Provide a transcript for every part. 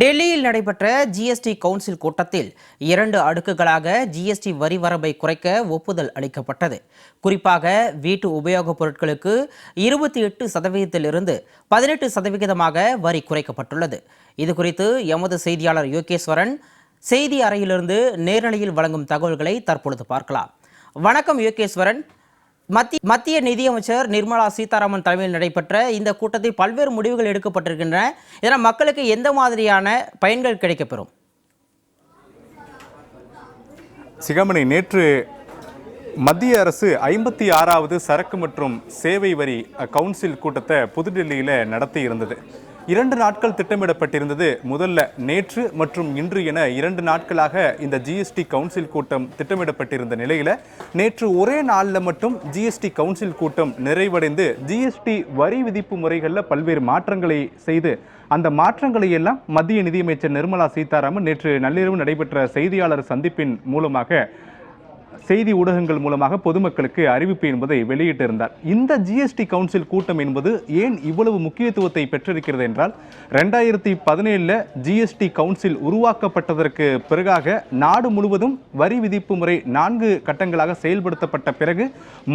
டெல்லியில் நடைபெற்ற GST council கூட்டத்தில் இரண்டு அடுக்குகளாக ஜிஎஸ்டி வரி வரம்பை குறைக்க ஒப்புதல் அளிக்கப்பட்டது. குறிப்பாக வீட்டு உபயோகப் பொருட்களுக்கு இருபத்தி எட்டு சதவீதத்திலிருந்து பதினெட்டு சதவிகிதமாக வரி குறைக்கப்பட்டுள்ளது. இது குறித்து எமது செய்தியாளர் யோகேஸ்வரன் செய்தி அறையிலிருந்து நேரலையில் வழங்கும் தகவல்களை தற்பொழுது பார்க்கலாம். வணக்கம் யோகேஸ்வரன். மத்திய மத்திய நிதியமைச்சர் நிர்மலா சீதாராமன் தலைமையில் நடைபெற்ற இந்த கூட்டத்தில் பல்வேறு முடிவுகள் எடுக்கப்பட்டிருக்கின்றன. இதனால் மக்களுக்கு எந்த மாதிரியான பயன்கள் கிடைக்கப்பெறும்? சிகமணி நேற்று மத்திய அரசு ஐம்பத்தி ஆறாவது சரக்கு மற்றும் சேவை வரி கவுன்சில் கூட்டத்தை புதுடெல்லியில் நடத்தி இருந்தது. இரண்டு நாட்கள் திட்டமிடப்பட்டிருந்தது. முதல்ல நேற்று மற்றும் இன்று என இரண்டு நாட்களாக இந்த ஜிஎஸ்டி கவுன்சில் கூட்டம் திட்டமிடப்பட்டிருந்த நிலையில் நேற்று ஒரே நாளில் மட்டும் ஜிஎஸ்டி கவுன்சில் கூட்டம் நிறைவடைந்து ஜிஎஸ்டி வரி விதிப்பு முறைகளில் பல்வேறு மாற்றங்களை செய்து அந்த மாற்றங்களை எல்லாம் மத்திய நிதியமைச்சர் நிர்மலா சீதாராமன் நேற்று நள்ளிரவு நடைபெற்ற செய்தியாளர் சந்திப்பின் மூலமாக செய்தி ஊடகங்கள் மூலமாக பொதுமக்களுக்கு அறிவிப்பு என்பதை வெளியிட்டிருந்தார். இந்த ஜிஎஸ்டி கவுன்சில் கூட்டம் என்பது ஏன் இவ்வளவு முக்கியத்துவத்தை பெற்றிருக்கிறது என்றால் ரெண்டாயிரத்தி பதினேழில் ஜிஎஸ்டி கவுன்சில் உருவாக்கப்பட்டதற்கு பிறகாக நாடு முழுவதும் வரி விதிப்பு முறை நான்கு கட்டங்களாக செயல்படுத்தப்பட்ட பிறகு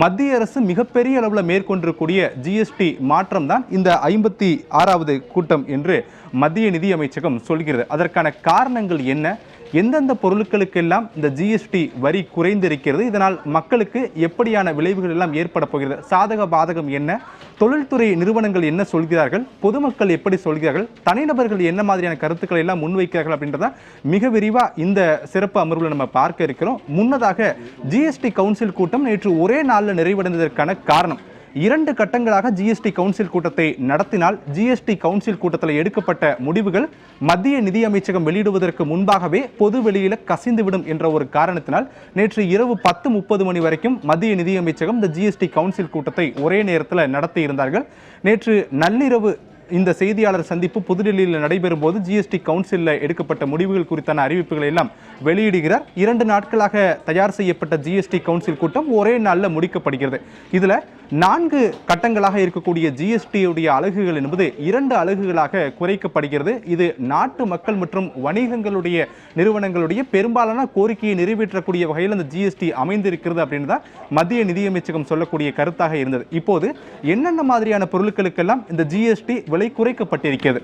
மத்திய அரசு மிகப்பெரிய அளவில் மேற்கொண்டிருக்கூடிய ஜிஎஸ்டி மாற்றம் தான் இந்த ஐம்பத்தி ஆறாவது கூட்டம் என்று மத்திய நிதி அமைச்சகம் சொல்கிறது. அதற்கான காரணங்கள் என்ன? எந்தெந்த பொருட்களுக்கெல்லாம் இந்த ஜிஎஸ்டி வரி குறைந்திருக்கிறது இதனால் மக்களுக்கு எப்படியான விளைவுகள் எல்லாம் ஏற்பட போகிறது சாதக பாதகம் என்ன தொழில்துறை நிறுவனங்கள் என்ன சொல்கிறார்கள் பொதுமக்கள் எப்படி சொல்கிறார்கள் தனிநபர்கள் என்ன மாதிரியான கருத்துக்களை எல்லாம் முன்வைக்கிறார்கள் அப்படின்றத மிக விரிவாக இந்த சிறப்பு அமர்வில் நம்ம பார்க்க இருக்கிறோம். முன்னதாக ஜிஎஸ்டி கவுன்சில் கூட்டம் நேற்று ஒரே நாளில் நிறைவடைந்ததற்கான காரணம். இரண்டு கட்டங்களாக ஜிஎஸ்டி கவுன்சில் கூட்டத்தை நடத்தினால் ஜிஎஸ்டி கவுன்சில் கூட்டத்தில் எடுக்கப்பட்ட முடிவுகள் மத்திய நிதியமைச்சகம் வெளியிடுவதற்கு முன்பாகவே பொது வெளியில கசிந்துவிடும் என்ற ஒரு காரணத்தினால் நேற்று இரவு பத்து முப்பது மணி வரைக்கும் மத்திய நிதி அமைச்சகம் இந்த ஜிஎஸ்டி கவுன்சில் கூட்டத்தை ஒரே நேரத்தில் நடத்தி இருந்தார்கள். நேற்று நள்ளிரவு இந்த செய்தியாளர் சந்திப்பு புதுடெல்லியில் நடைபெறும் போது ஜிஎஸ்டி கவுன்சிலில் எடுக்கப்பட்ட முடிவுகள் குறித்தான அறிவிப்புகளை எல்லாம் வெளியிடுகிறார். இரண்டு நாட்களாக தயார் செய்யப்பட்ட ஜிஎஸ்டி கவுன்சில் கூட்டம் ஒரே நாளில் முடிக்கப்படுகிறது. இதில் நான்கு கட்டங்களாக இருக்கக்கூடிய ஜிஎஸ்டியுடைய அலகுகள் என்பது இரண்டு அலகுகளாக குறைக்கப்படுகிறது. இது நாட்டு மக்கள் மற்றும் வணிகங்களுடைய நிறுவனங்களுடைய பெரும்பாலான கோரிக்கையை நிறைவேற்றக்கூடிய வகையில் அந்த ஜிஎஸ்டி அமைந்திருக்கிறது அப்படின்னு தான் மத்திய நிதியமைச்சகம் சொல்லக்கூடிய கருத்தாக இருந்தது. இப்போது என்னென்ன மாதிரியான பொருட்களுக்கெல்லாம் இந்த ஜிஎஸ்டி விலை குறைக்கப்பட்டிருக்கிறது?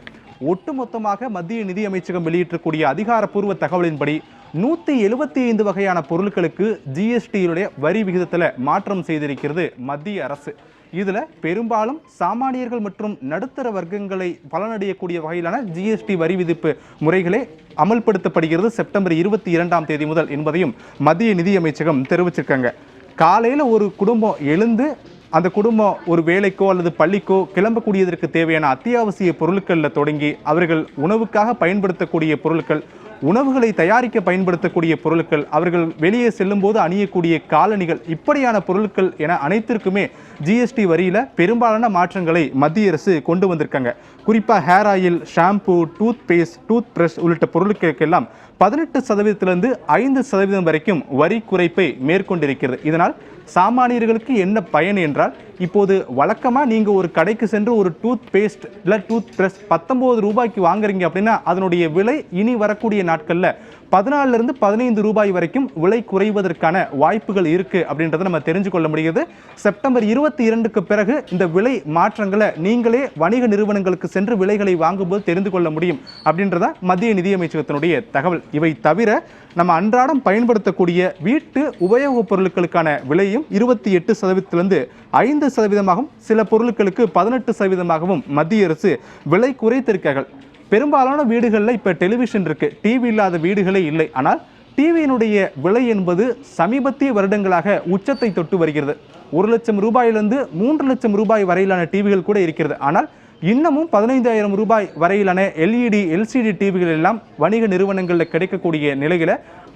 ஒட்டுமொத்தமாக மத்திய நிதியமைச்சகம் வெளியிட்டக்கூடிய அதிகாரப்பூர்வ தகவலின்படி நூற்றி எழுபத்தி ஐந்து வகையான பொருட்களுக்கு ஜிஎஸ்டியினுடைய வரி விகிதத்தில் மாற்றம் செய்திருக்கிறது மத்திய அரசு. இதில் பெரும்பாலும் சாமானியர்கள் மற்றும் நடுத்தர வர்க்கங்களை பலனடையக்கூடிய வகையிலான ஜிஎஸ்டி வரி விதிப்பு முறைகளே அமல்படுத்தப்படுகிறது செப்டம்பர் இருபத்தி இரண்டாம் தேதி முதல் என்பதையும் மத்திய நிதியமைச்சகம் தெரிவிச்சிருக்காங்க. காலையில் ஒரு குடும்பம் எழுந்து அந்த குடும்பம் ஒரு வேலைக்கோ அல்லது பள்ளிக்கோ கிளம்பக்கூடியதற்கு தேவையான அத்தியாவசிய பொருட்களில் தொடங்கி அவர்கள் உணவுக்காக பயன்படுத்தக்கூடிய பொருட்கள் உணவுகளை தயாரிக்க பயன்படுத்தக்கூடிய பொருட்கள் அவர்கள் வெளியே செல்லும்போது அணியக்கூடிய காலணிகள் இப்படியான பொருட்கள் என அனைத்திற்குமே ஜிஎஸ்டி வரியில் பெரும்பாலான மாற்றங்களை மத்திய அரசு கொண்டு வந்திருக்காங்க. குறிப்பாக hair oil shampoo toothpaste toothbrush உள்ளிட்ட பொருட்களுக்கெல்லாம் பதினெட்டு சதவீதத்திலிருந்து ஐந்து சதவீதம் வரைக்கும் வரி குறைப்பை மேற்கொண்டிருக்கிறது. இதனால் சாமானியர்களுக்கு என்ன பயன் என்றால் இப்போது வழக்கமாக நீங்கள் ஒரு கடைக்கு சென்று ஒரு டூத் பேஸ்ட் இல்லை டூத் பிரஷ் பத்தொம்போது ரூபாய்க்கு வாங்குறீங்க அப்படின்னா அதனுடைய விலை இனி வரக்கூடிய நாட்களில் பதினாலிருந்து பதினைந்து ரூபாய் வரைக்கும் விலை குறைவதற்கான வாய்ப்புகள் இருக்குது அப்படின்றத நம்ம தெரிஞ்சு கொள்ள முடியுது. செப்டம்பர் இருபத்தி இரண்டுக்கு பிறகு இந்த விலை மாற்றங்களை நீங்களே வணிக நிறுவனங்களுக்கு சென்று விலைகளை வாங்கும்போது தெரிந்து கொள்ள முடியும் அப்படின்றத மத்திய நிதியமைச்சகத்தினுடைய தகவல். இவை தவிர நம்ம அன்றாடம் பயன்படுத்தக்கூடிய வீட்டு உபயோகப் பொருட்களுக்கான விலையும் இருபத்தி எட்டு சதவீதத்திலிருந்து ஐந்து சதவீதமாகவும் சில பொருட்களுக்கு பதினெட்டு சதவீதமாகவும் மத்திய அரசு விலை குறைத்திருக்கார்கள் பெரும்பாலான வீடுகளில் இப்போ டெலிவிஷன் இருக்கு. டிவி இல்லாத வீடுகளே இல்லை. ஆனால் டிவியினுடைய விலை என்பது சமீபத்திய வருடங்களாக உச்சத்தை தொட்டு வருகிறது. ஒரு லட்சம் ரூபாயிலிருந்து மூன்று லட்சம் ரூபாய் வரையிலான டிவிகள் கூட இருக்கிறது. ஆனால் இன்னமும் பதினைந்தாயிரம் ரூபாய் வரையிலான எல்இடி எல்சிடி டிவிகள் எல்லாம் வணிக நிறுவனங்களில் கிடைக்கக்கூடிய நிலையில்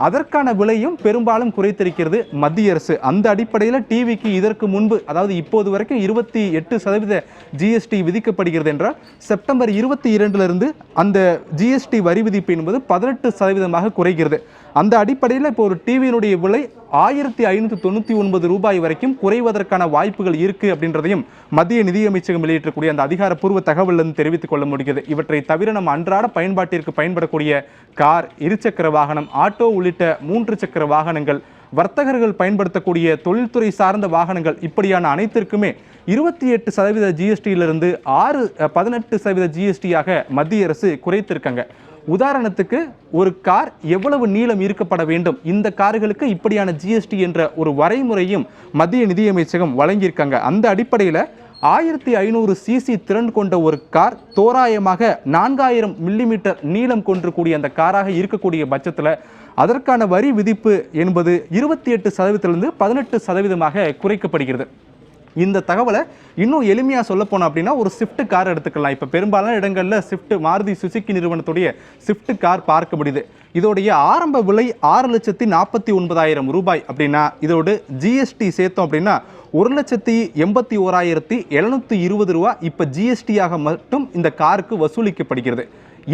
அதற்கான விலையும் பெரும்பாலும் குறைத்திருக்கிறது மத்திய அரசு. அந்த அடிப்படையில் டிவிக்கு இதற்கு முன்பு அதாவது இப்போது வரைக்கும் இருபத்தி எட்டு சதவீத ஜிஎஸ்டி விதிக்கப்படுகிறது என்றால் செப்டம்பர் இருபத்தி இரண்டிலிருந்து அந்த ஜிஎஸ்டி வரி விதிப்பு என்பது பதினெட்டு சதவீதமாக குறைகிறது. அந்த அடிப்படையில் இப்போ ஒரு டிவியினுடைய விலை ஆயிரத்தி ஐநூற்றி தொண்ணூற்றி ஒன்பது ரூபாய் வரைக்கும் குறைவதற்கான வாய்ப்புகள் இருக்குது அப்படின்றதையும் மத்திய நிதியமைச்சகம் வெளியிட்டக்கூடிய அந்த அதிகாரப்பூர்வ தகவல் தெரிவித்துக் கொள்ள முடிகிறது. இவற்றை தவிர நம்ம அன்றாட பயன்பாட்டிற்கு பயன்படக்கூடிய கார் இருசக்கர வாகனம் ஆட்டோ உள்ளிட்ட மூன்று சக்கர வாகனங்கள் வர்த்தகர்கள் பயன்படுத்தக்கூடிய தொழில்துறை சார்ந்த வாகனங்கள் இப்படியான அனைத்திற்குமே இருபத்தி எட்டு சதவீத ஜிஎஸ்டியிலிருந்து ஆறு பதினெட்டு சதவீத ஜிஎஸ்டியாக மத்திய அரசு குறைத்திருக்காங்க. உதாரணத்துக்கு ஒரு கார் எவ்வளவு நீளம் இருக்கப்பட வேண்டும்? இந்த கார்களுக்கு இப்படியான ஜிஎஸ்டி என்ற ஒரு வரைமுறையும் மத்திய நிதியமைச்சகம் வழங்கியிருக்காங்க. அந்த அடிப்படையில் ஆயிரத்தி ஐநூறு சிசி திறன் கொண்ட ஒரு கார் தோராயமாக நான்காயிரம் மில்லிமீட்டர் நீளம் கொண்டிருக்கூடிய அந்த காராக இருக்கக்கூடிய பட்சத்தில் அதற்கான வரி விதிப்பு என்பது இருபத்தி எட்டு சதவீதத்திலிருந்து பதினெட்டு சதவீதமாக குறைக்கப்படுகிறது. இந்த தகவலை இன்னும் எளிமையாக சொல்ல போனோம் அப்படின்னா ஒரு ஸ்விஃப்ட் கார் எடுத்துக்கலாம். இப்போ பெரும்பாலான இடங்களில் ஸ்விஃப்ட் மாருதி சுசுக்கி நிறுவனத்துடைய ஸ்விஃப்ட் கார் பார்க்க முடியுது. இதோடைய ஆரம்ப விலை ஆறு லட்சத்தி நாற்பத்தி ஒன்பதாயிரம் ரூபாய் அப்படின்னா இதோட ஜிஎஸ்டி சேர்த்தோம் அப்படின்னா ஒரு லட்சத்தி எண்பத்தி ஓராயிரத்தி எழுநூற்றி இருபது ரூபா இப்போ ஜிஎஸ்டியாக மட்டும் இந்த காருக்கு வசூலிக்கப்படுகிறது.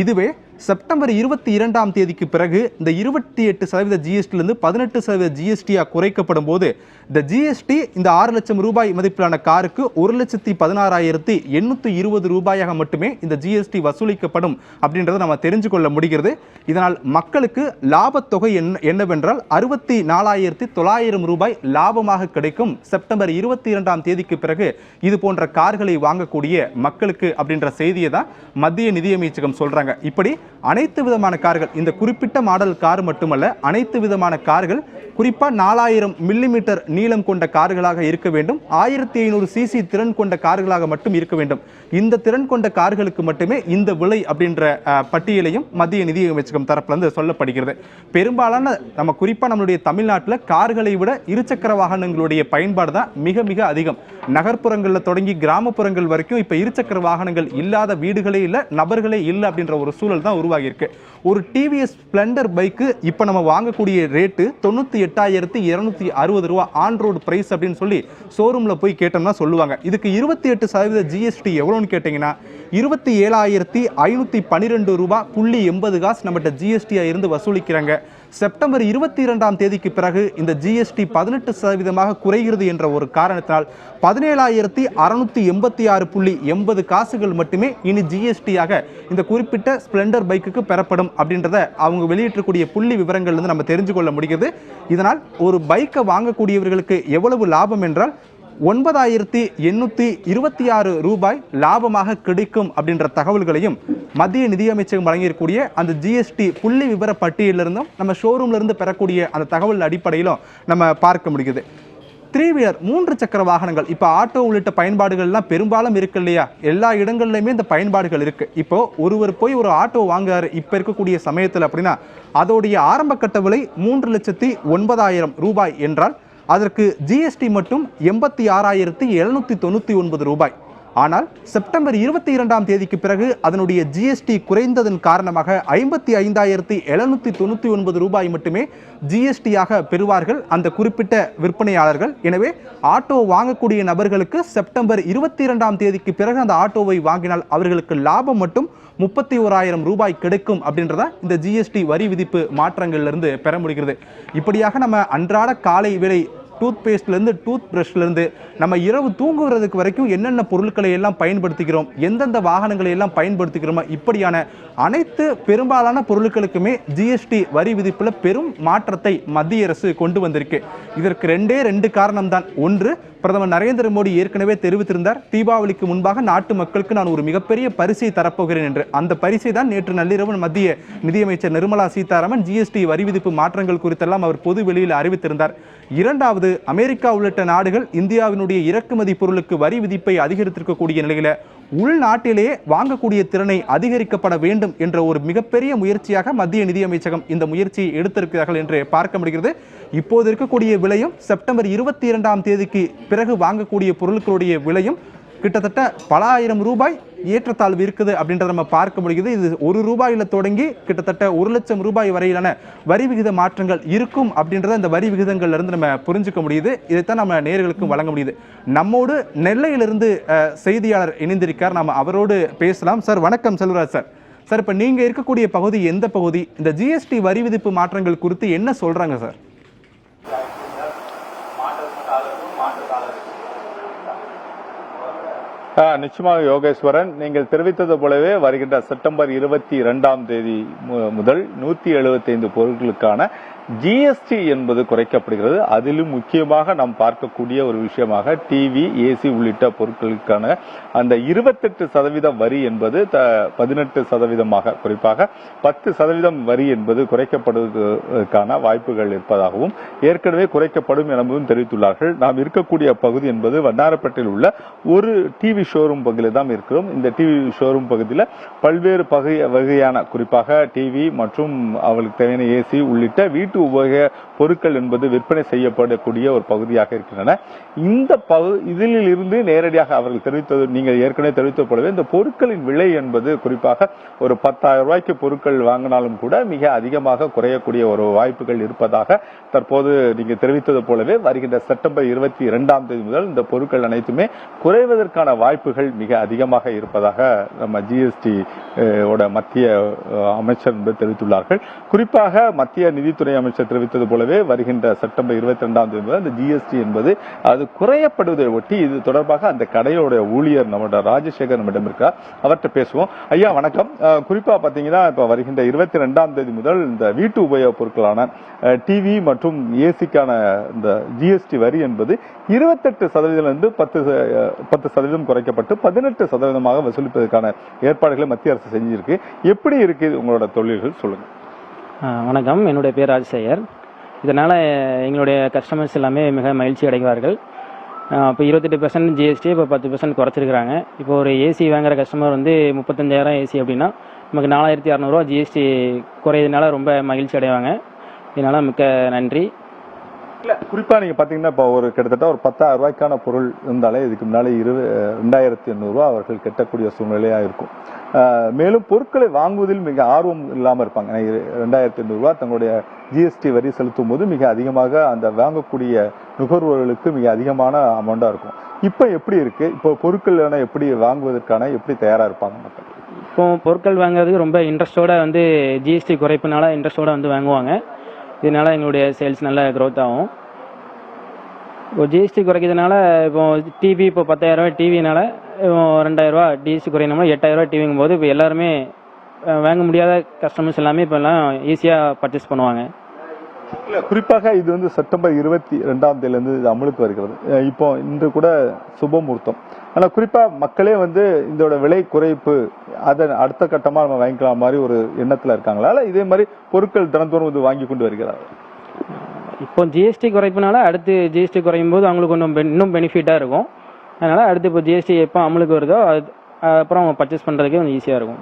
இதுவே செப்டம்பர் இருபத்தி இரண்டாம் தேதிக்கு பிறகு இந்த இருபத்தி எட்டு சதவீத ஜிஎஸ்டிலேருந்து பதினெட்டு சதவீத ஜிஎஸ்டியாக குறைக்கப்படும் போது இந்த ஜிஎஸ்டி இந்த ஆறு லட்சம் ரூபாய் மதிப்பிலான காருக்கு ஒரு லட்சத்தி பதினாறாயிரத்தி எண்ணூற்றி இருபது ரூபாயாக மட்டுமே இந்த ஜிஎஸ்டி வசூலிக்கப்படும் அப்படின்றத நம்ம தெரிஞ்சு கொள்ள முடிகிறது. இதனால் மக்களுக்கு லாபத்தொகை என்ன என்னவென்றால் அறுபத்தி நாலாயிரத்தி தொள்ளாயிரம் ரூபாய் லாபமாக கிடைக்கும் செப்டம்பர் இருபத்தி இரண்டாம் தேதிக்கு பிறகு இது போன்ற கார்களை வாங்கக்கூடிய மக்களுக்கு அப்படின்ற செய்தியை தான் மத்திய நிதியமைச்சகம் சொல்கிறாங்க இப்படி அனைத்து விதமான கார்கள் இந்த குறிப்பிட்ட மாடல் கார் மட்டுமல்ல அனைத்து விதமான கார்கள் குறிப்பாக நாலாயிரம் மில்லிமீட்டர் நீளம் கொண்ட கார்களாக இருக்க வேண்டும். ஆயிரத்தி ஐநூறு சிசி திறன் கொண்ட கார்களாக மட்டும் இருக்க வேண்டும். இந்த திறன் கொண்ட கார்களுக்கு மட்டுமே இந்த விலை அப்படின்ற பட்டியலையும் மத்திய நிதியமைச்சகம் தரப்புலேருந்து சொல்லப்படுகிறது. பெரும்பாலான நம்ம குறிப்பாக நம்மளுடைய தமிழ்நாட்டில் கார்களை விட இருசக்கர வாகனங்களுடைய பயன்பாடு தான் மிக மிக அதிகம். நகர்ப்புறங்களில் தொடங்கி கிராமப்புறங்கள் வரைக்கும் இப்போ இருசக்கர வாகனங்கள் இல்லாத வீடுகளே இல்லை நபர்களே இல்லை அப்படின்ற ஒரு சூழல் தான் உருவாகியிருக்கு. ஒரு டிவிஎஸ் ஸ்ப்ளெண்டர் பைக்கு இப்போ நம்ம வாங்கக்கூடிய ரேட்டு தொண்ணூற்றி எட்டாயிரத்தி இரநூத்தி அறுபது ரூபா ஆன் ரோடு ப்ரைஸ் அப்படின்னு சொல்லி ஷோரூமில் போய் கேட்டோம்னா சொல்லுவாங்க. இதுக்கு இருபத்தி எட்டு சதவீத ஜிஎஸ்டி எவ்வளோன்னு கேட்டிங்கன்னா இருபத்தி ஏழாயிரத்தி ஐநூற்றி பன்னிரெண்டு ரூபா புள்ளி எண்பது காசு நம்மகிட்ட ஜிஎஸ்டியாக இருந்து வசூலிக்கிறாங்க. செப்டம்பர் இருபத்தி இரண்டாம் தேதிக்கு பிறகு இந்த ஜிஎஸ்டி பதினெட்டு சதவீதமாக குறைகிறது என்ற ஒரு காரணத்தினால் பதினேழாயிரத்தி அறுநூற்றி எண்பத்தி ஆறு புள்ளி எண்பது காசுகள் மட்டுமே இனி ஜிஎஸ்டியாக இந்த குறிப்பிட்ட ஸ்ப்ளெண்டர் பைக்குக்கு பெறப்படும் அப்படின்றத அவங்க வெளியிட்டக்கூடிய புள்ளி விவரங்கள் வந்து நம்ம தெரிஞ்சு கொள்ள முடிகிறது. இதனால் ஒரு பைக்கை வாங்கக்கூடியவர்களுக்கு எவ்வளவு லாபம் என்றால் ஒன்பதாயிரத்தி எண்ணூற்றி இருபத்தி ஆறு ரூபாய் லாபமாக கிடைக்கும் அப்படின்ற தகவல்களையும் மத்திய நிதியமைச்சகம் வழங்கியிருக்கூடிய அந்த ஜிஎஸ்டி புள்ளி விவர பட்டியலிருந்தும் நம்ம ஷோரூம்லேருந்து பெறக்கூடிய அந்த தகவல் அடிப்படையிலும் நம்ம பார்க்க முடியுது த்ரீ வீலர் மூன்று சக்கர வாகனங்கள். இப்போ ஆட்டோ உள்ளிட்ட பயன்பாடுகள்லாம் பெரும்பாலும் இருக்கு இல்லையா? எல்லா இடங்கள்லையுமே இந்த பயன்பாடுகள் இருக்குது இப்போது ஒருவர் போய் ஒரு ஆட்டோ வாங்குறாரு இப்போ இருக்கக்கூடிய சமயத்தில் அப்படின்னா அதோடைய ஆரம்ப கட்ட விலை மூன்று லட்சத்தி ஒன்பதாயிரம் ரூபாய் என்றால் அதற்கு ஜிஎஸ்டி மட்டும் எண்பத்தி ஆறாயிரத்தி எழுநூற்றி தொண்ணூற்றி ஒன்பது ரூபாய். ஆனால் செப்டம்பர் இருபத்தி இரண்டாம் தேதிக்கு பிறகு அதனுடைய ஜிஎஸ்டி குறைந்ததன் காரணமாக ஐம்பத்தி ஐந்தாயிரத்தி எழுநூற்றி தொண்ணூற்றி ஒன்பது ரூபாய் மட்டுமே ஜிஎஸ்டியாக பெறுவார்கள் அந்த குறிப்பிட்ட விற்பனையாளர்கள். எனவே ஆட்டோ வாங்கக்கூடிய நபர்களுக்கு செப்டம்பர் இருபத்தி இரண்டாம் தேதிக்கு பிறகு அந்த ஆட்டோவை வாங்கினால் அவர்களுக்கு லாபம் மட்டும் முப்பத்தி ஓராயிரம் ரூபாய் கிடைக்கும் அப்படின்றத இந்த ஜிஎஸ்டி வரி விதிப்பு மாற்றங்கள்லேருந்து பெற முடிகிறது. இப்படியாக நம்ம அன்றாட காலை வேலை டூத் பேஸ்ட்லேருந்து டூத் ப்ரஷ்லேருந்து நம்ம இரவு தூங்குகிறதுக்கு வரைக்கும் என்னென்ன பொருட்களை எல்லாம் பயன்படுத்திக்கிறோம் எந்தெந்த வாகனங்களை எல்லாம் பயன்படுத்திக்கிறோமோ இப்படியான அனைத்து பெரும்பாலான பொருட்களுக்குமே ஜிஎஸ்டி வரி விதிப்பில் பெரும் மாற்றத்தை மத்திய அரசு கொண்டு வந்திருக்கு. இதற்கு ரெண்டே ரெண்டு காரணம் தான் ஒன்று பிரதமர் நரேந்திர மோடி ஏற்கனவே தெரிவித்திருந்தார் தீபாவளிக்கு முன்பாக நாட்டு மக்களுக்கு நான் ஒரு மிகப்பெரிய பரிசை தரப்போகிறேன் என்று. அந்த பரிசை தான் நேற்று நள்ளிரவு மத்திய நிதியமைச்சர் நிர்மலா சீதாராமன் ஜிஎஸ்டி வரி விதிப்பு மாற்றங்கள் குறித்தெல்லாம் அவர் பொது வெளியில் அறிவித்திருந்தார். இரண்டாவது அமெரிக்கா உள்ளிட்ட நாடுகள் இந்தியாவினுடைய இறக்குமதி பொருளுக்கு வரி விதிப்பை அதிகரித்திருக்கக்கூடிய நிலையில் உள்நாட்டிலேயே வாங்கக்கூடிய திறனை அதிகரிக்கப்பட வேண்டும் என்ற ஒரு மிகப்பெரிய முயற்சியாக மத்திய நிதியமைச்சகம் இந்த முயற்சியை எடுத்திருக்கிறார்கள் என்று பார்க்க முடிகிறது. இப்போது இருக்கக்கூடிய விலையும் செப்டம்பர் இருபத்தி இரண்டாம் தேதிக்கு பிறகு வாங்கக்கூடிய பொருட்களுடைய விலையும் கிட்டத்தட்ட பல ஆயிரம் ரூபாய் ஏற்றத்தாழ்வு இருக்குது அப்படின்றத நம்ம பார்க்க முடியுது. இது ஒரு ரூபாயில் தொடங்கி கிட்டத்தட்ட ஒரு லட்சம் ரூபாய் வரையிலான வரி விகித மாற்றங்கள் இருக்கும் அப்படின்றத இந்த வரி விகிதங்கள்லேருந்து நம்ம புரிஞ்சுக்க முடியுது. இதைத்தான் நம்ம நேர்களுக்கும் வழங்க முடியுது. நம்மோடு நெல்லையிலிருந்து செய்தியாளர் இணைந்திருக்கார். நாம் அவரோடு பேசலாம். சார் வணக்கம் செல்வராஜ் சார். சார் இப்போ நீங்கள் இருக்கக்கூடிய பகுதி எந்த பகுதி? இந்த ஜிஎஸ்டி வரி விதிப்பு மாற்றங்கள் குறித்து என்ன சொல்கிறாங்க சார்? நிச்சயமாக யோகேஸ்வரன் நீங்கள் தெரிவித்தது போலவே வருகின்ற செப்டம்பர் இருபத்தி இரண்டாம் தேதி முதல் நூத்தி எழுபத்தி ஐந்து பொருட்களுக்கான ஜிஎஸ்டி என்பது குறைக்கப்படுகிறது. அதிலும் முக்கியமாக நாம் பார்க்கக்கூடிய ஒரு விஷயமாக டிவி ஏசி உள்ளிட்ட பொருட்களுக்கான அந்த இருபத்தெட்டு சதவீத வரி என்பது பதினெட்டு சதவீதமாக குறிப்பாக பத்து சதவீதம் வரி என்பது குறைக்கப்படுவதற்கான வாய்ப்புகள் இருப்பதாகவும் ஏற்கனவே குறைக்கப்படும் எனவும் தெரிவித்துள்ளார்கள். நாம் இருக்கக்கூடிய பகுதி என்பது வண்ணாரப்பேட்டையில் உள்ள ஒரு டிவி ஷோரூம் பகுதியில் தான் இருக்கிறோம். இந்த டிவி ஷோரூம் பகுதியில் பல்வேறு பகை வகையான குறிப்பாக டிவி மற்றும் அவளுக்கு தேவையான ஏசி உள்ளிட்ட வீட்டு உபயோக பொருட்கள் என்பது விற்பனை செய்யப்படக்கூடிய ஒரு பகுதியாக இருக்கின்றன. இந்த பகு இதில் இருந்து நேரடியாக அவர்கள் தெரிவித்தது நீங்கள் ஏற்கனவே தெரிவித்தது போலவே இந்த பொருட்களின் விலை என்பது குறிப்பாக ஒரு பத்தாயிரம் ரூபாய்க்கு பொருட்கள் வாங்கினாலும் கூட மிக அதிகமாக குறையக்கூடிய ஒரு வாய்ப்புகள் இருப்பதாக தற்போது நீங்கள் தெரிவித்தது போலவே வருகின்ற செப்டம்பர் இருபத்தி இரண்டாம் தேதி முதல் இந்த பொருட்கள் அனைத்துமே குறைவதற்கான வாய்ப்புகள் மிக அதிகமாக இருப்பதாக நம்ம ஜிஎஸ்டி ஓட மத்திய அமைச்சர் என்பது தெரிவித்துள்ளார்கள். குறிப்பாக மத்திய நிதித்துறை அமைச்சர் தெரிவித்தது போலவே வருகின்ற செப்டம்பர் இருபத்தி ரெண்டாம் தேதி முதல் ஜிஎஸ்டி என்பது அது குறையப்படுவதை ஒட்டி இது தொடர்பாக அந்த கடையோட ஊழியர் நம்மளோட ராஜசேகர் நம்மிடம் இருக்கார் அவர்கிட்ட பேசுவோம். ஐயா வணக்கம். குறிப்பா பாத்தீங்கன்னா இப்ப வருகின்ற இருபத்தி ரெண்டாம் தேதி முதல் இந்த வீட்டு உபயோகப் பொருட்களான டிவி மற்றும் ஏசிக்கான இந்த ஜிஎஸ்டி வரி என்பது இருபத்தெட்டு சதவீதம் பத்து பத்து சதவீதம் குறைக்கப்பட்டு பதினெட்டு சதவீதமாக வசூலிப்பதற்கான ஏற்பாடுகளை மத்திய அரசு செஞ்சிருக்கு. எப்படி இருக்கு உங்களோட தொழில்கள்? சொல்லுங்க. வணக்கம். என்னுடைய பேர் ராஜசேகர். இதனால் எங்களுடைய கஸ்டமர்ஸ் எல்லாமே மிக மகிழ்ச்சி அடைவார்கள். இப்போ இருபத்தெட்டு பர்சன்ட் ஜிஎஸ்டி இப்போ பத்து பர்சன்ட் குறைச்சிருக்கிறாங்க. இப்போ ஒரு ஏசி வாங்குற கஸ்டமர் வந்து முப்பத்தஞ்சாயிரம் ஏசி அப்படின்னா நமக்கு நாலாயிரத்தி இரநூறுவா ஜிஎஸ்டி குறையதுனால ரொம்ப மகிழ்ச்சி அடைவாங்க. இதனால் மிக்க நன்றி. இல்ல. குறிப்பா நீங்க பாத்தீங்கன்னா இப்போ ஒரு கிட்டத்தட்ட ஒரு பத்தாயிரம் ரூபாய்க்கான பொருள் இருந்தாலே இதுக்கு முன்னாலே இரு ரெண்டாயிரத்தி எண்ணூறுவா அவர்கள் கெட்டக்கூடிய சூழ்நிலையா இருக்கும். மேலும் பொருட்களை வாங்குவதில் மிக ஆர்வம் இல்லாமல் இருப்பாங்க. இரு- ரெண்டாயிரத்தி எண்ணூறு தங்களுடைய ஜிஎஸ்டி வரி செலுத்தும் போது மிக அதிகமாக அந்த வாங்கக்கூடிய நுகர்வோர்களுக்கு மிக அதிகமான அமௌண்டா இருக்கும். இப்போ எப்படி இருக்கு? இப்போ பொருட்கள் எப்படி வாங்குவதற்கான எப்படி தயாரா இருப்பாங்க மக்கள்? இப்போ பொருட்கள் வாங்குறதுக்கு ரொம்ப இன்ட்ரெஸ்டோட வந்து ஜிஎஸ்டி குறைப்புனால இன்ட்ரெஸ்டோட வந்து வாங்குவாங்க. இதனால எங்களுடைய சேல்ஸ் நல்லா க்ரோத் ஆகும். இப்போ ஜிஎஸ்டி குறைக்கிறதுனால இப்போ டிவி இப்போ பத்தாயிரரூவா டிவினால ரெண்டாயிரரூவா டிஎஸ்டி குறையணும்னா எட்டாயிரரூவா டிவிங்கும் போது இப்போ எல்லாருமே வாங்க முடியாத கஸ்டமர்ஸ் எல்லாமே இப்போ எல்லாம் ஈஸியாக பர்ச்சேஸ் பண்ணுவாங்க. இல்லை குறிப்பாக இது வந்து செப்டம்பர் இருபத்தி ரெண்டாம் தேதியிலேருந்து இது அமலுக்கு வருகிறது. இப்போ இன்று கூட சுபமுகூர்த்தம் ஆனா குறிப்பா மக்களே வந்து இதோட விலை குறைப்பு அதை அடுத்த கட்டமா நம்ம வாங்கிக்கலாம் மாதிரி ஒரு எண்ணத்துல இருக்காங்களா? இதே மாதிரி பொருட்கள் தினந்தோறும் இது வாங்கி கொண்டு வருகிறார்கள் இப்போ ஜிஎஸ்டி குறைப்புனால அடுத்து ஜிஎஸ்டி குறையும் போது அவங்களுக்கு கொஞ்சம் ben- இன்னும் பெனிஃபிட்டாக இருக்கும். அதனால் அடுத்து இப்போ ஜிஎஸ்டி எப்போ அமலுக்கு வருதோ அது அப்புறம் அவங்க பர்ச்சேஸ் பண்ணுறதுக்கு கொஞ்சம் ஈஸியாக இருக்கும்.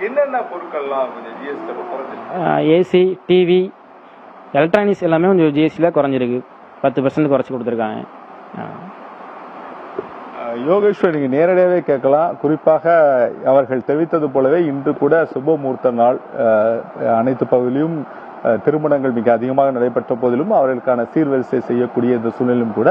என்னென்ன பொருட்கள்லாம் ஏசி டிவி எலக்ட்ரானிக்ஸ் எல்லாமே கொஞ்சம் ஜிஎஸ்டியில் குறைஞ்சிருக்கு. பத்து பர்சன்ட் குறைச்சி கொடுத்துருக்காங்க. யோகேஸ்வரர் நீங்கள் நேரடியாகவே கேட்கலாம். குறிப்பாக அவர்கள் தெரிவித்தது போலவே இன்று கூட சுபமுகூர்த்த நாள் அனைத்து பகுதியிலும் திருமணங்கள் மிக அதிகமாக நடைபெற்ற போதிலும் அவர்களுக்கான சீர்வரிசை செய்யக்கூடிய இந்த சூழ்நிலையும் கூட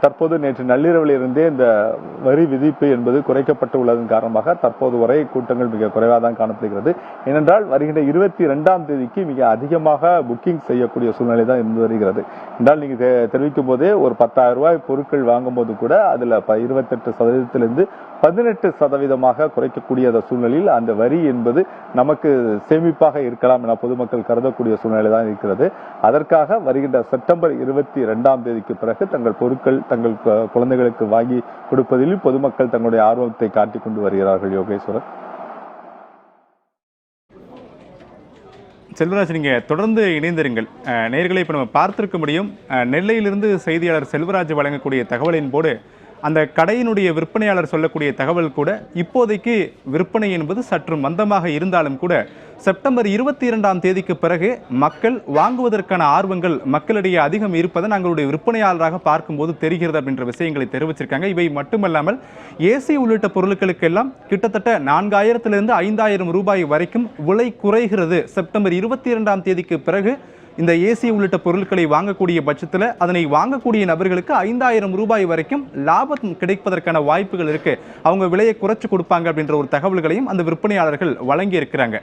தற்போது நேற்று நள்ளிரவில் இருந்தே இந்த வரி விதிப்பு என்பது குறைக்கப்பட்டு உள்ளதன் காரணமாக தற்போது வரை கூட்டங்கள் மிக குறைவாக தான் காணப்படுகிறது. ஏனென்றால் வருகின்ற இருபத்தி இரண்டாம் தேதிக்கு மிக அதிகமாக புக்கிங் செய்யக்கூடிய சூழ்நிலை தான் இருந்து வருகிறது. என்றால் நீங்கள் தெ- தெரிவிக்கும் போதே ஒரு பத்தாயிரம் ரூபாய் பொருட்கள் வாங்கும்போது கூட அதில் ப- இருபத்தெட்டு சதவீதத்திலிருந்து பதினெட்டு சதவீதமாக குறைக்கக்கூடிய அந்த சூழ்நிலையில் அந்த வரி என்பது நமக்கு சேமிப்பாக இருக்கலாம் என பொதுமக்கள் கருதக்கூடிய சூழ்நிலை தான் இருக்கிறது. அதற்காக வருகின்ற செப்டம்பர் இருபத்தி இரண்டாம் தேதிக்கு பிறகு தங்கள் பொருட்கள் தங்கள் குழந்தைகளுக்கு வாங்கி கொடுப்பதில் பொதுமக்கள் தங்களுடைய ஆர்வத்தை காட்டிக் கொண்டு வருகிறார்கள் யோகேஸ்வரர். செல்வராஜ் நீங்கள் தொடர்ந்து இணைந்திருங்கள். நேர்களை இப்போ நம்ம பார்த்திருக்க முடியும். நெல்லையிலிருந்து செய்தியாளர் செல்வராஜ் வழங்கக்கூடிய தகவலின் போது அந்த கடையினுடைய விற்பனையாளர் சொல்லக்கூடிய தகவல் கூட இப்போதைக்கு விற்பனை என்பது சற்று மந்தமாக இருந்தாலும் கூட செப்டம்பர் இருபத்தி இரண்டாம் தேதிக்கு பிறகு மக்கள் வாங்குவதற்கான ஆர்வங்கள் மக்களிடையே அதிகம் இருப்பதை நாங்களுடைய விற்பனையாளராக பார்க்கும்போது தெரிகிறது அப்படின்ற விஷயங்களை தெரிவிச்சிருக்காங்க. இவை மட்டுமல்லாமல் ஏசி உள்ளிட்ட பொருட்களுக்கெல்லாம் கிட்டத்தட்ட நான்காயிரத்திலிருந்து ஐந்தாயிரம் ரூபாய் வரைக்கும் விலை குறைகிறது. செப்டம்பர் இருபத்தி இரண்டாம் தேதிக்கு பிறகு இந்த ஏசி உள்ளிட்ட பொருட்களை வாங்கக்கூடிய பட்சத்தில் அதனை வாங்கக்கூடிய நபர்களுக்கு ஐந்தாயிரம் ரூபாய் வரைக்கும் லாபம் கிடைப்பதற்கான வாய்ப்புகள் இருக்கு. அவங்க விலையை குறைச்சு கொடுப்பாங்க அப்படின்ற ஒரு தகவல்களையும் அந்த விற்பனையாளர்கள் வழங்கி இருக்கிறாங்க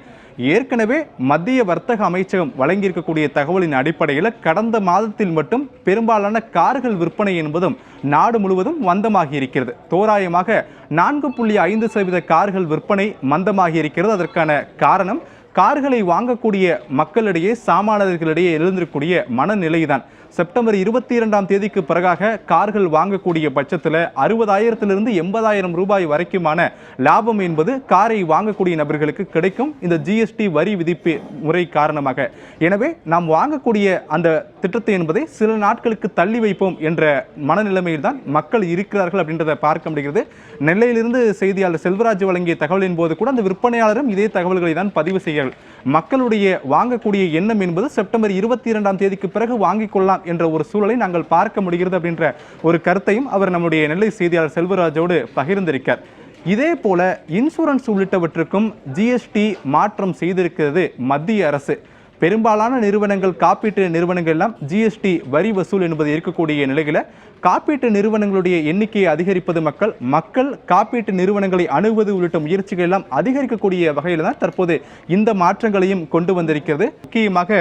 ஏற்கனவே மத்திய வர்த்தக அமைச்சகம் வழங்கியிருக்கக்கூடிய தகவலின் அடிப்படையில் கடந்த மாதத்தில் மட்டும் பெரும்பாலான கார்கள் விற்பனை என்பதும் நாடு முழுவதும் மந்தமாகி இருக்கிறது. தோராயமாக நான்கு புள்ளி ஐந்து சதவீத கார்கள் விற்பனை மந்தமாகி இருக்கிறது. அதற்கான காரணம் கார்களை வாங்கக்கூடிய மக்களிடையே சாமானியர்களிடையே எழுந்திருக்கக்கூடிய மனநிலைதான். செப்டம்பர் இருபத்தி இரண்டாம் தேதிக்கு பிறகாக கார்கள் வாங்கக்கூடிய பட்சத்தில் அறுபதாயிரத்திலிருந்து எண்பதாயிரம் ரூபாய் வரைக்குமான லாபம் என்பது காரை வாங்கக்கூடிய நபர்களுக்கு கிடைக்கும். இந்த ஜிஎஸ்டி வரி விதிப்பு முறை காரணமாக. எனவே நாம் வாங்கக்கூடிய அந்த திட்டத்தை என்பதை சில நாட்களுக்கு தள்ளி வைப்போம் என்ற மனநிலைமையில் தான் மக்கள் இருக்கிறார்கள் அப்படின்றத பார்க்க முடிகிறது. நெல்லையிலிருந்து செய்தியாளர் செல்வராஜ் வழங்கிய தகவலின் போது கூட அந்த விற்பனையாளரும் இதே தகவல்களை தான் பதிவு செய்கிறார்கள் மக்களுடைய வாங்கக்கூடிய எண்ணம் என்பது செப்டம்பர் இருபத்தி இரண்டாம் தேதிக்கு பிறகு வாங்கிக் கொள்ளலாம் என்ற ஒரு சூழலை நாங்கள் பார்க்க முடிகிறது அப்படின்ற ஒரு கருத்தையும் அவர் நம்முடைய நெல்லை செய்தியாளர் செல்வராஜோடு பகிர்ந்திருக்கார். இதே போல இன்சூரன்ஸ் உள்ளிட்டவற்றுக்கும் ஜிஎஸ்டி மாற்றம் செய்திருக்கிறது மத்திய அரசு. பெரும்பாலான நிறுவனங்கள் காப்பீட்டு நிறுவனங்கள் எல்லாம் ஜிஎஸ்டி வரி வசூல் என்பது இருக்கக்கூடிய நிலையில காப்பீட்டு நிறுவனங்களுடைய எண்ணிக்கையை அதிகரிப்பது மக்கள் மக்கள் காப்பீட்டு நிறுவனங்களை அணுகுவது உள்ளிட்ட முயற்சிகள் எல்லாம் அதிகரிக்கக்கூடிய வகையில் தான் தற்போது இந்த மாற்றங்களையும் கொண்டு வந்திருக்கிறது. முக்கியமாக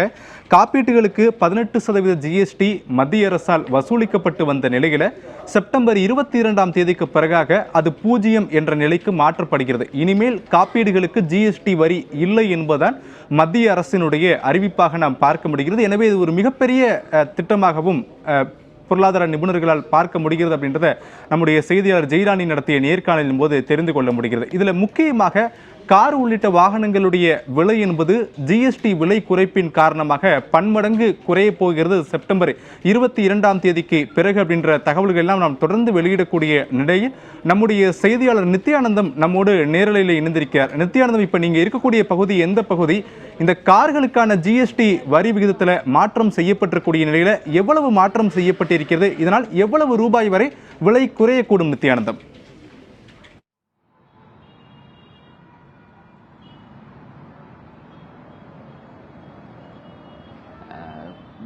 காப்பீட்டுகளுக்கு பதினெட்டு சதவீத ஜிஎஸ்டி மத்திய அரசால் வசூலிக்கப்பட்டு வந்த நிலையில் செப்டம்பர் இருபத்தி இரண்டாம் தேதிக்கு பிறகாக அது பூஜ்ஜியம் என்ற நிலைக்கு மாற்றப்படுகிறது. இனிமேல் காப்பீடுகளுக்கு ஜிஎஸ்டி வரி இல்லை என்பதுதான் மத்திய அரசினுடைய அறிவிப்பாக நாம் பார்க்க முடிகிறது. எனவே இது ஒரு மிகப்பெரிய திட்டமாகவும் பொருளாதார நிபுணர்களால் பார்க்க முடிகிறது அப்படின்றத நம்முடைய செய்தியாளர் ஜெயராணி நடத்திய நேர்காணலின் போது தெரிந்து கொள்ள முடிகிறது. இதில் முக்கியமாக கார் உள்ளிட்ட வாகனங்களுடைய விலை என்பது ஜிஎஸ்டி விலை குறைப்பின் காரணமாக பன்மடங்கு குறைய போகிறது செப்டம்பர் இருபத்தி இரண்டாம் தேதிக்கு பிறகு அப்படின்ற தகவல்கள் எல்லாம் நாம் தொடர்ந்து வெளியிடக்கூடிய நிலையில் நம்முடைய செய்தியாளர் நித்யானந்தம் நம்மோடு நேரலையில் இணைந்திருக்கிறார். நித்யானந்தம் இப்போ நீங்கள் இருக்கக்கூடிய பகுதி எந்த பகுதி? இந்த கார்களுக்கான ஜிஎஸ்டி வரி விகிதத்தில் மாற்றம் செய்யப்பட்டிருக்கூடிய நிலையில் எவ்வளவு மாற்றம் செய்யப்பட்டிருக்கிறது? இதனால் எவ்வளவு ரூபாய் வரை விலை குறையக்கூடும் நித்யானந்தம்?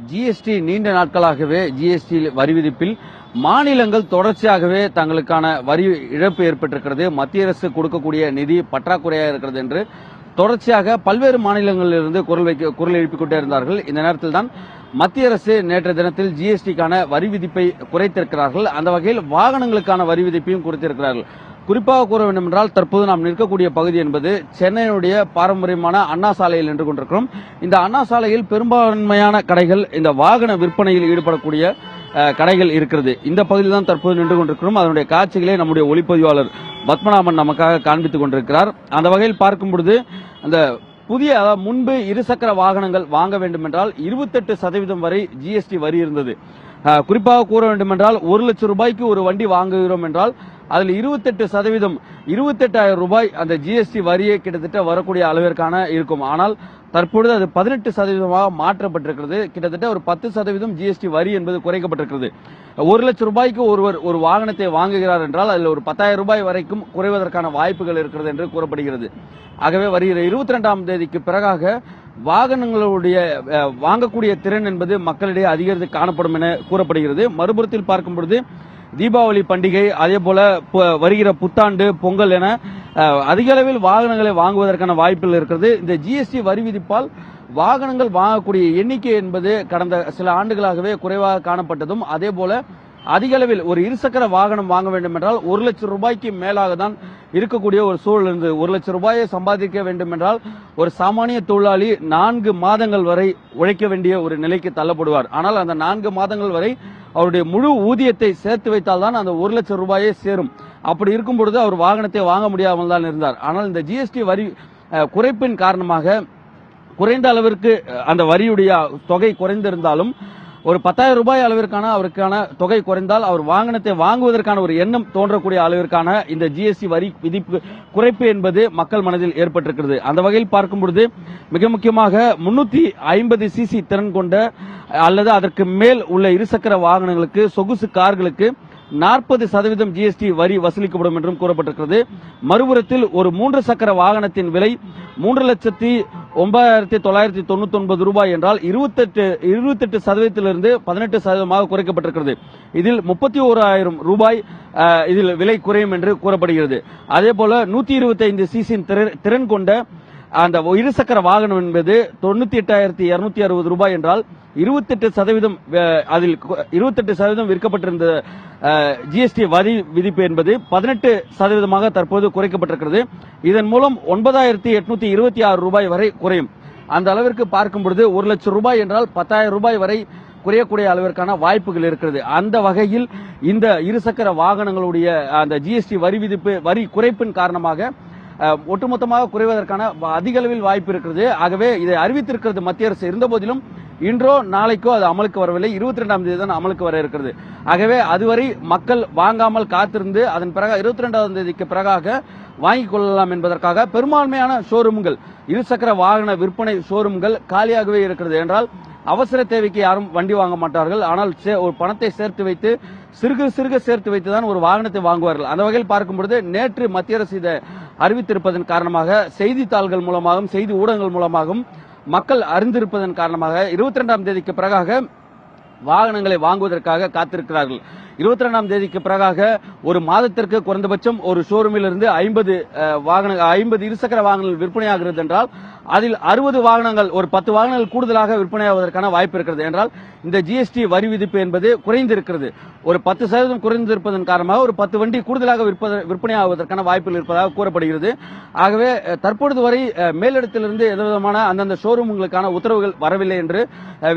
ஜிஎஸ்டி நீண்ட நாட்களாகவே ஜிஎஸ்டி வரி விதிப்பில் மாநிலங்கள் தொடர்ச்சியாகவே தங்களுக்கான வரி இழப்பு ஏற்பட்டிருக்கிறது. மத்திய அரசு கொடுக்கக்கூடிய நிதி பற்றாக்குறையாக இருக்கிறது என்று தொடர்ச்சியாக பல்வேறு மாநிலங்களிலிருந்து குரல் வைக்க குரல் எழுப்பிக் கொண்டே இருந்தார்கள். இந்த நேரத்தில் தான் மத்திய அரசு நேற்றைய தினத்தில் ஜிஎஸ்டிக்கான வரி விதிப்பை குறைத்திருக்கிறார்கள். அந்த வகையில் வாகனங்களுக்கான வரி விதிப்பையும் குறைத்திருக்கிறார்கள். குறிப்பாக கூற வேண்டுமென்றால் தற்போது நாம் நிற்கக்கூடிய பகுதி என்பது சென்னையினுடைய பாரம்பரியமான அண்ணா சாலையில் நின்று கொண்டிருக்கிறோம். இந்த அண்ணா சாலையில் பெரும்பான்மையான கடைகள் இந்த வாகன விற்பனையில் ஈடுபடக்கூடிய கடைகள் இருக்கிறது. இந்த பகுதியில் தான் தற்போது நின்று கொண்டிருக்கிறோம். அதனுடைய காட்சிகளை நம்முடைய ஒளிப்பதிவாளர் பத்மநாபன் நமக்காக காண்பித்துக் கொண்டிருக்கிறார். அந்த வகையில் பார்க்கும் பொழுது அந்த புதிய அதாவது முன்பு இருசக்கர வாகனங்கள் வாங்க வேண்டும் என்றால் இருபத்தெட்டு சதவீதம் வரை ஜிஎஸ்டி வரி இருந்தது. குறிப்பாக கூற வேண்டுமென்றால் ஒரு லட்சம் ரூபாய்க்கு ஒரு வண்டி வாங்குகிறோம் என்றால் அதில் இருபத்தெட்டு சதவீதம் இருபத்தெட்டாயிரம் ரூபாய் அந்த ஜிஎஸ்டி வரியை கிட்டத்தட்ட வரக்கூடிய அளவிற்கான இருக்கும். ஆனால் தற்பொழுது அது பதினெட்டு சதவீதமாக மாற்றப்பட்டிருக்கிறது. கிட்டத்தட்ட ஒரு பத்து சதவீதம் ஜிஎஸ்டி வரி என்பது குறைக்கப்பட்டிருக்கிறது. ஒரு லட்சம் ரூபாய்க்கு ஒருவர் ஒரு வாகனத்தை வாங்குகிறார் என்றால் அதில் ஒரு பத்தாயிரம் ரூபாய் வரைக்கும் குறைவதற்கான வாய்ப்புகள் இருக்கிறது என்று கூறப்படுகிறது. ஆகவே வருகிற இருபத்தி ரெண்டாம் தேதிக்கு பிறகாக வாகனங்களுடைய வாங்கக்கூடிய திறன் என்பது மக்களிடையே அதிகரித்து காணப்படும் என கூறப்படுகிறது. மறுபுறத்தில் பார்க்கும் பொழுது தீபாவளி பண்டிகை அதே போல வருகிற புத்தாண்டு பொங்கல் என அதிக அளவில் வாகனங்களை வாங்குவதற்கான வாய்ப்புகள் இருக்கிறது. இந்த ஜிஎஸ்டி வரி விதிப்பால் வாகனங்கள் வாங்கக்கூடிய எண்ணிக்கை என்பது கடந்த சில ஆண்டுகளாகவே குறைவாக காணப்பட்டதும் அதே போல அதிக அளவில் ஒரு இருசக்கர வாகனம் வாங்க வேண்டும் என்றால் ஒரு லட்சம் ரூபாய்க்கு மேலாக தான் இருக்கக்கூடிய ஒரு சூழல் இருந்தது ஒரு லட்சம் ரூபாயை சம்பாதிக்க வேண்டும் என்றால் ஒரு சாமானிய தொழிலாளி நான்கு மாதங்கள் வரை உழைக்க வேண்டிய ஒரு நிலைக்கு தள்ளப்படுவார். ஆனால் அந்த நான்கு மாதங்கள் வரை அவருடைய முழு ஊதியத்தை சேர்த்து வைத்தால் தான் அந்த ஒரு லட்சம் ரூபாயே சேரும். அப்படி இருக்கும் பொழுது அவர் வாகனத்தை வாங்க முடியாமல் தான் இருந்தார். ஆனால் இந்த ஜிஎஸ்டி வரி குறைப்பின் காரணமாக குறைந்த அளவிற்கு அந்த வரியுடைய தொகை குறைந்திருந்தாலும் ஒரு பத்தாயிரம் ரூபாய் அளவிற்கான அவருக்கான தொகை குறைந்தால் அவர் வாகனத்தை வாங்குவதற்கான ஒரு எண்ணம் தோன்றக்கூடிய அளவிற்கான இந்த ஜிஎஸ்டி வரி விதிப்பு குறைப்பு என்பது மக்கள் மனதில் ஏற்பட்டிருக்கிறது. அந்த வகையில் பார்க்கும் பொழுது மிக முக்கியமாக முன்னூத்தி ஐம்பது சிசி திறன் கொண்ட அல்லது அதற்கு மேல் உள்ள இருசக்கர வாகனங்களுக்கு சொகுசு கார்களுக்கு நாற்பது சதவீதம் ஜிஎஸ்டி வரி வசூலிக்கப்படும் என்றும் கூறப்பட்டிருக்கிறது. மறுபுறத்தில் ஒரு மூன்று சக்கர வாகனத்தின் விலை மூன்று லட்சத்தி ஒன்பதாயிரத்தி தொள்ளாயிரத்தி தொண்ணூத்தி ஒன்பது ரூபாய் என்றால் இருபத்தெட்டு இருபத்தெட்டு சதவீதத்திலிருந்து பதினெட்டு சதவீதமாக குறைக்கப்பட்டிருக்கிறது. இதில் முப்பத்தி ஓராயிரம் ரூபாய் இதில் விலை குறையும் என்று கூறப்படுகிறது. அதே போல நூத்தி இருபத்தி ஐந்து சிசின் திறன் கொண்ட அந்த இருசக்கர வாகனம் என்பது தொண்ணூத்தி எட்டாயிரத்தி இருநூத்தி அறுபது ரூபாய் என்றால் இருபத்தெட்டு சதவீதம் அதில் இருபத்தெட்டு சதவீதம் விற்கப்பட்டிருந்த ஜிஎஸ்டி வரி விதிப்பு என்பது பதினெட்டு சதவீதமாக தற்போது குறைக்கப்பட்டிருக்கிறது. இதன் மூலம் ஒன்பதாயிரத்தி எட்நூத்தி இருபத்தி ஆறு ரூபாய் வரை குறையும். அந்த அளவிற்கு பார்க்கும் பொழுது ஒரு லட்சம் ரூபாய் என்றால் பத்தாயிரம் ரூபாய் வரை குறையக்கூடிய அளவிற்கான வாய்ப்புகள் இருக்கிறது. அந்த வகையில் இந்த இருசக்கர வாகனங்களுடைய அந்த ஜிஎஸ்டி வரி விதிப்பு வரி குறைப்பின் காரணமாக ஒட்டுமொத்தமாக குறைவதற்கான வ- அதிக அளவில் வாய்ப்பு இருக்கிறது. ஆகவே இதை அறிவித்திருக்கிறது மத்திய அரசு. இருந்த போதிலும் இன்றோ நாளைக்கோ அது அமலுக்கு வரவில்லை. இருபத்தி ரெண்டாம் தேதி தான் அமலுக்கு வர இருக்கிறது. ஆகவே அதுவரை மக்கள் வாங்காமல் காத்திருந்து அதன் பிறகு இருபத்தி ரெண்டாம் தேதிக்கு பிறகாக வாங்கிக் கொள்ளலாம் என்பதற்காக பெரும்பான்மையான ஷோரூம்கள் இருசக்கர வாகன விற்பனை ஷோரூம்கள் காலியாகவே இருக்கிறது. என்றால் அவசர தேவைக்கு யாரும் வண்டி வாங்க மாட்டார்கள். ஆனால் சே- ஒரு பணத்தை சேர்த்து வைத்து சிறுக சிறுக சேர்த்து வைத்து தான் ஒரு வாகனத்தை வாங்குவார்கள். அந்த வகையில் பார்க்கும் பொழுது நேற்று மத்திய அரசு இதை அறிவித்திருப்பதன் காரணமாக செய்தித்தாள்கள் மூலமாகவும் செய்தி ஊடகங்கள் மூலமாகவும் மக்கள் அறிந்திருப்பதன் காரணமாக இருபத்தி ரெண்டாம் தேதிக்கு பிறகாக வாகனங்களை வாங்குவதற்காக காத்திருக்கிறார்கள். இருபத்தி ரெண்டாம் தேதிக்கு பிறகாக ஒரு மாதத்திற்கு குறைந்தபட்சம் ஒரு ஷோரூமில் இருந்து ஐம்பது வாகன ஐம்பது இருசக்கர வாகனங்கள் விற்பனையாகிறது என்றால் அதில் அறுபது வாகனங்கள் ஒரு பத்து வாகனங்கள் கூடுதலாக விற்பனையாவதற்கான வாய்ப்பு இருக்கிறது. என்றால் இந்த ஜிஎஸ்டி வரி விதிப்பு என்பது குறைந்திருக்கிறது. ஒரு பத்து சதவீதம் குறைந்திருப்பதன் காரணமாக ஒரு பத்து வண்டி கூடுதலாக விற்பனையாவதற்கான வாய்ப்புகள் இருப்பதாக கூறப்படுகிறது. ஆகவே தற்பொழுது வரை மேலிடத்திலிருந்து எந்தவிதமான அந்தந்த ஷோரூம்களுக்கான உத்தரவுகள் வரவில்லை என்று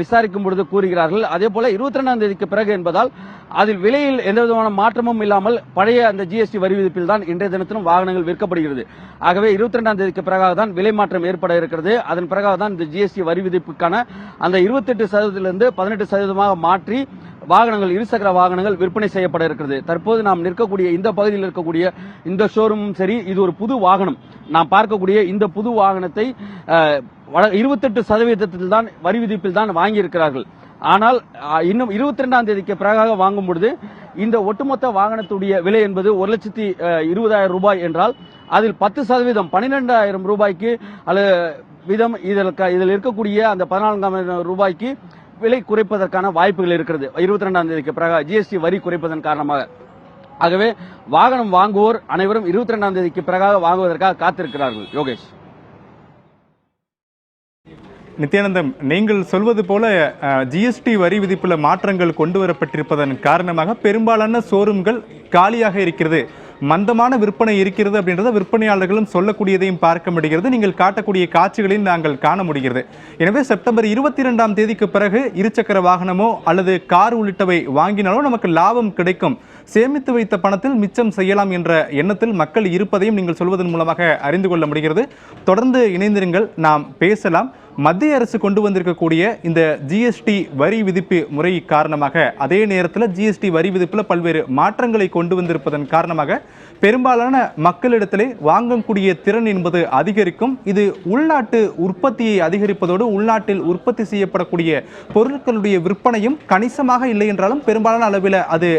விசாரிக்கும் பொழுது கூறுகிறார்கள். அதே போல இருபத்தி ரெண்டாம் தேதிக்கு பிறகு என்பதால் அதில் விலையில் எந்த விதமான மாற்றமும் இல்லாமல் பழைய அந்த ஜிஎஸ்டி வரி விதிப்பில் தான் இன்றைய தினத்திலும் வாகனங்கள் விற்கப்படுகிறது. ஆகவே இருபத்தி ரெண்டாம் தேதிக்கு பிறகாக தான் விலை மாற்றம் ஏற்பட இருக்கிறது. அதன் பிறகாக தான் இந்த ஜிஎஸ்டி வரி விதிப்புக்கான அந்த இருபத்தெட்டு சதவீதத்திலிருந்து பதினெட்டு சதவீதமாக மாற்றி வாகனங்கள் இருசக்கர வாகனங்கள் விற்பனை செய்யப்பட இருக்கிறது. தற்போது நாம் நிற்கக்கூடிய இந்த பகுதியில் இருக்கக்கூடிய இந்த ஷோரூமும் சரி இது ஒரு புது வாகனம். நாம் பார்க்கக்கூடிய இந்த புது வாகனத்தை இருபத்தெட்டு சதவீதத்தில் தான் வரி விதிப்பில் தான் வாங்கியிருக்கிறார்கள். ஆனால் இன்னும் இருபத்தி ரெண்டாம் தேதிக்கு பிறகாக வாங்கும் பொழுது இந்த ஒட்டுமொத்த வாகனத்துடைய விலை என்பது ஒரு லட்சத்தி இருபதாயிரம் ரூபாய் என்றால் அதில் பத்து சதவீதம் பன்னிரெண்டாயிரம் ரூபாய்க்கு அல்லது விதம் இதில் க- இதில் இருக்கக்கூடிய அந்த பதினான்காயிரம் ரூபாய்க்கு விலை குறைப்பதற்கான வாய்ப்புகள் இருக்கிறது. இருபத்தி ரெண்டாம் தேதிக்கு பிறகு ஜிஎஸ்டி வரி குறைப்பதன் காரணமாக. ஆகவே வாகனம் வாங்குவோர் அனைவரும் இருபத்தி ரெண்டாம் தேதிக்கு பிறகாக வாங்குவதற்காக காத்திருக்கிறார்கள். யோகேஷ். நித்யானந்தம் நீங்கள் சொல்வது போல ஜிஎஸ்டி வரி விதிப்புல மாற்றங்கள் கொண்டு வரப்பட்டிருப்பதன் காரணமாக பெரும்பாலான ஷோரூம்கள் காலியாக இருக்கிறது. மந்தமான விற்பனை இருக்கிறது அப்படின்றத விற்பனையாளர்களும் சொல்லக்கூடியதையும் பார்க்க முடிகிறது. நீங்கள் காட்டக்கூடிய காட்சிகளையும் நாங்கள் காண முடிகிறது. எனவே செப்டம்பர் இருபத்தி ரெண்டாம் தேதிக்கு பிறகு இருசக்கர வாகனமோ அல்லது கார் உள்ளிட்டவை வாங்கினாலோ நமக்கு லாபம் கிடைக்கும். சேமித்து வைத்த பணத்தில் மிச்சம் செய்யலாம் என்ற எண்ணத்தில் மக்கள் இருப்பதையும் நீங்கள் சொல்வதன் மூலமாக அறிந்து கொள்ள முடிகிறது. தொடர்ந்து இணைந்திருங்கள். நாம் பேசலாம். மத்திய அரசு கொண்டு வந்திருக்கக்கூடிய இந்த ஜிஎஸ்டி வரி விதிப்பு முறை காரணமாக அதே நேரத்தில் ஜிஎஸ்டி வரி விதிப்பில் பல்வேறு மாற்றங்களை கொண்டு வந்திருப்பதன் காரணமாக பெரும்பாலான மக்களிடத்திலே வாங்கக்கூடிய திறன் என்பது அதிகரிக்கும். இது உள்நாட்டு உற்பத்தியை அதிகரிப்பதோடு உள்நாட்டில் உற்பத்தி செய்யப்படக்கூடிய பொருட்களுடைய விற்பனையும் கணிசமாக இல்லை என்றாலும் பெரும்பாலான அளவில் அது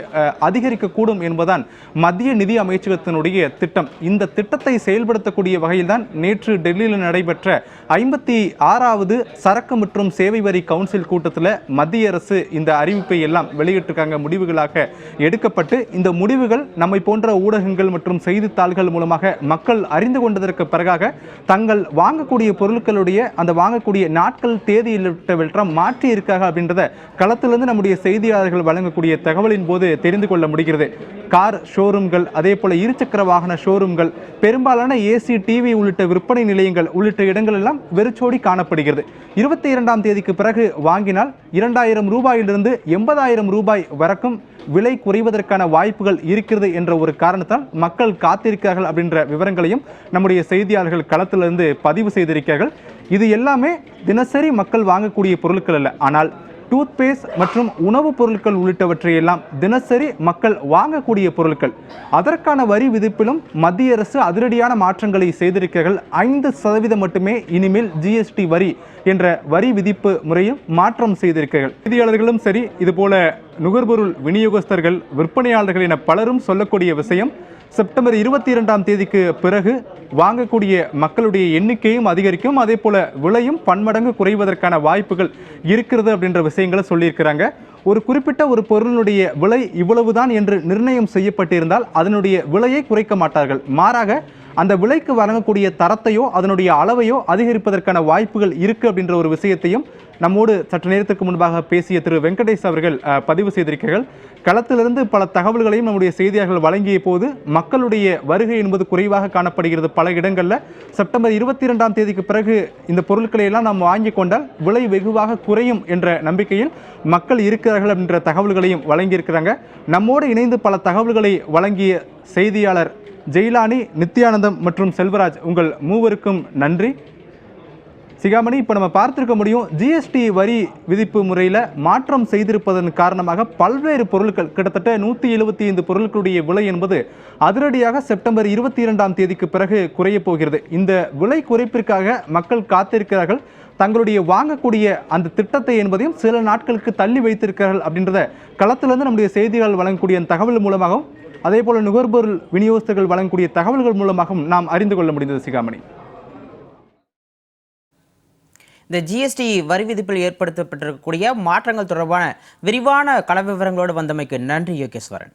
அதிகரிக்கக்கூடும் என்பதுதான் மத்திய நிதி அமைச்சகத்தினுடைய திட்டம். இந்த திட்டத்தை செயல்படுத்தக்கூடிய வகையில்தான் நேற்று டெல்லியில் நடைபெற்ற ஐம்பத்தி ஆறாவது சரக்கு மற்றும் சேவை வரி கவுன்சில் கூட்டத்தில் மத்திய அரசு இந்த அறிவிப்பை எல்லாம் வெளியிட்டிருக்காங்க. முடிவுகளாக எடுக்கப்பட்டு இந்த முடிவுகள் நம்மை போன்ற ஊடகங்கள் மற்றும் செய்தித்தாள்கள் மூலமாக மக்கள் அறிந்து கொண்டதற்கு பிறகாக தங்கள் வாங்கக்கூடிய பொருட்களுடைய அந்த வாங்கக்கூடிய நாட்கள் தேதியிட்டவற்றை மாற்றி இருக்காங்க அப்படின்றத களத்திலிருந்து நம்முடைய செய்தியாளர்கள் வழங்கக்கூடிய தகவலின் போது தெரிந்து கொள்ள முடிகிறது. கார் ஷோரூம்கள் அதே போல இருசக்கர வாகன ஷோரூம்கள் பெரும்பாலான ஏசி டிவி உள்ளிட்ட விற்பனை நிலையங்கள் உள்ளிட்ட இடங்கள் எல்லாம் வெறிச்சோடி காணப்படுகிறது. இருபத்தி இரண்டாம் தேதிக்கு பிறகு வாங்கினால் இரண்டாயிரம் ரூபாயிலிருந்து எண்பதாயிரம் ரூபாய் வரைக்கும் விலை குறைவதற்கான வாய்ப்புகள் இருக்கிறது என்ற ஒரு காரணத்தால் மக்கள் காத்திருக்கிறார்கள் அப்படின்ற விவரங்களையும் நம்முடைய செய்தியாளர்கள் களத்திலிருந்து பதிவு செய்திருக்கிறார்கள். இது எல்லாமே தினசரி மக்கள் வாங்கக்கூடிய பொருட்கள் அல்ல. ஆனால் டூத் பேஸ்ட் மற்றும் உணவுப் பொருட்கள் உள்ளிட்டவற்றையெல்லாம் தினசரி மக்கள் வாங்கக்கூடிய பொருட்கள். அதற்கான வரி விதிப்பிலும் மத்திய அரசு அதிரடியான மாற்றங்களை செய்திருக்கிறார்கள். ஐந்து சதவீதம் மட்டுமே இனிமேல் ஜிஎஸ்டி வரி என்ற வரி விதிப்பு முறையும் மாற்றம் செய்திருக்கிறார்கள். செய்தியாளர்களும் சரி இதுபோல நுகர்பொருள் விநியோகஸ்தர்கள் விற்பனையாளர்கள் என பலரும் சொல்லக்கூடிய விஷயம் செப்டம்பர் இருபத்தி இரண்டாம் தேதிக்கு பிறகு வாங்கக்கூடிய மக்களுடைய எண்ணிக்கையும் அதிகரிக்கும். அதே போல விலையும் பன்மடங்கு குறைவதற்கான வாய்ப்புகள் இருக்கிறது அப்படின்ற விஷயங்களை சொல்லியிருக்கிறாங்க. ஒரு குறிப்பிட்ட ஒரு பொருளினுடைய விலை இவ்வளவுதான் என்று நிர்ணயம் செய்யப்பட்டிருந்தால் அதனுடைய விலையை குறைக்க மாட்டார்கள். மாறாக அந்த விலைக்கு வழங்கக்கூடிய தரத்தையோ அதனுடைய அளவையோ அதிகரிப்பதற்கான வாய்ப்புகள் இருக்குது அப்படின்ற ஒரு விஷயத்தையும் நம்மோடு சற்று நேரத்துக்கு முன்பாக பேசிய திரு வெங்கடேஷ் அவர்கள் பதிவு செய்திருக்கிறார்கள். களத்திலிருந்து பல தகவல்களையும் நம்முடைய செய்தியாளர்கள் வழங்கிய போது மக்களுடைய வருகை என்பது குறைவாக காணப்படுகிறது பல இடங்களில். செப்டம்பர் இருபத்தி இரண்டாம் தேதிக்கு பிறகு இந்த பொருட்களை எல்லாம் நாம் வாங்கி கொண்டால் விலை வெகுவாக குறையும் என்ற நம்பிக்கையில் மக்கள் இருக்கிறார்கள் அப்படின்ற தகவல்களையும் வழங்கியிருக்கிறாங்க. நம்மோடு இணைந்து பல தகவல்களை வழங்கிய செய்தியாளர் ஜெயிலானி நித்யானந்தம் மற்றும் செல்வராஜ் உங்கள் மூவருக்கும் நன்றி. சிகாமணி இப்போ நம்ம பார்த்துருக்க முடியும் ஜிஎஸ்டி வரி விதிப்பு முறையில் மாற்றம் செய்திருப்பதன் காரணமாக பல்வேறு பொருட்கள் கிட்டத்தட்ட நூற்றி எழுபத்தி ஐந்து பொருட்களுடைய விலை என்பது அதிரடியாக செப்டம்பர் இருபத்தி இரண்டாம் தேதிக்கு பிறகு குறையப் போகிறது. இந்த விலை குறைப்பிற்காக மக்கள் காத்திருக்கிறார்கள். தங்களுடைய வாங்கக்கூடிய அந்த திட்டத்தை என்பதையும் சில நாட்களுக்கு தள்ளி வைத்திருக்கிறார்கள் அப்படின்றத களத்திலிருந்து நம்முடைய செய்திகள் வழங்கக்கூடிய தகவல் மூலமாகவும் அதே போல நுகர்பொருள் விநியோகஸ்தர்கள் வழங்கக்கூடிய தகவல்கள் மூலமாகவும் நாம் அறிந்து கொள்ள முடிந்தது சிகாமணி. இந்த ஜிஎஸ்டி வரி விதிப்பில் ஏற்படுத்தப்பட்டிருக்கக்கூடிய மாற்றங்கள் தொடர்பான விரிவான கள விவரங்களோடு வந்தமைக்கு நன்றி யோகேஸ்வரன்.